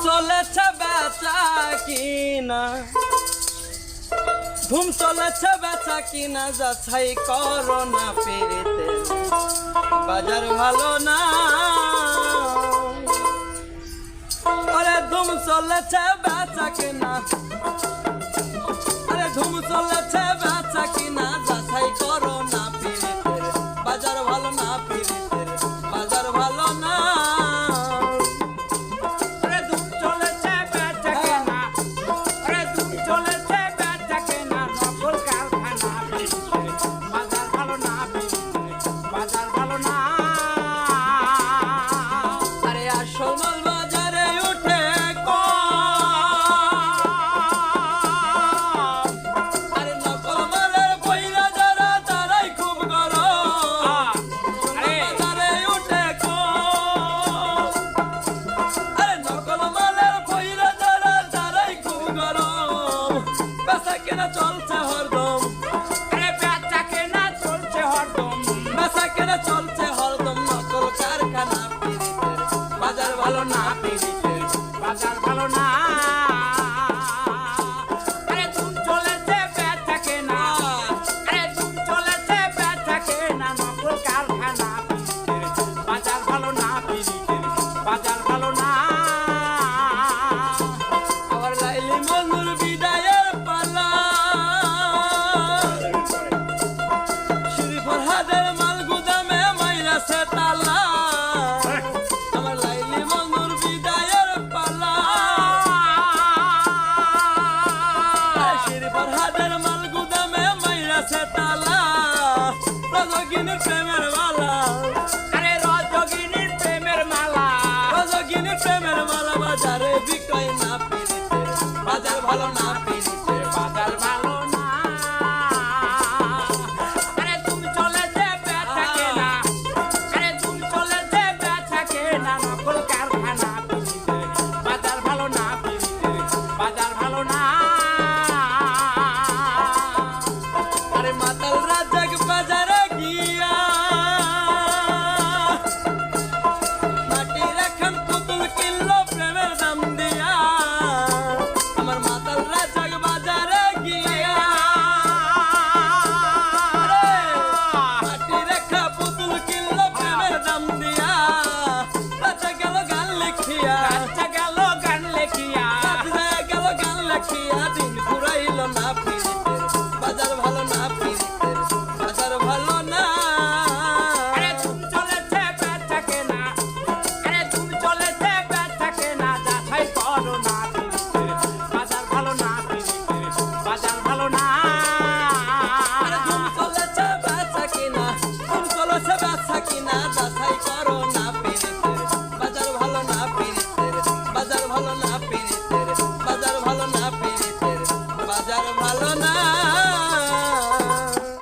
চলেছে বেচা কিনা? ধুম চলেছে বেচা কিনা যাছাই করোনা পেরিতে বাজার ভালো না। চলেছে বেচা চলছে বসে তালা। আমার লাইলি মন্দুর বিদায়ের পালা। শিরপর হাতের মাল গুদামে মাইরাছে তালা। রজগিনীর প্রেমের মালা। আরে রজগিনীর প্রেমের মালা। রজগিনীর প্রেমের মালা বাজারে বিক্রয় না পেরিতে। বাজার ভালো না I'm not gonna. I'll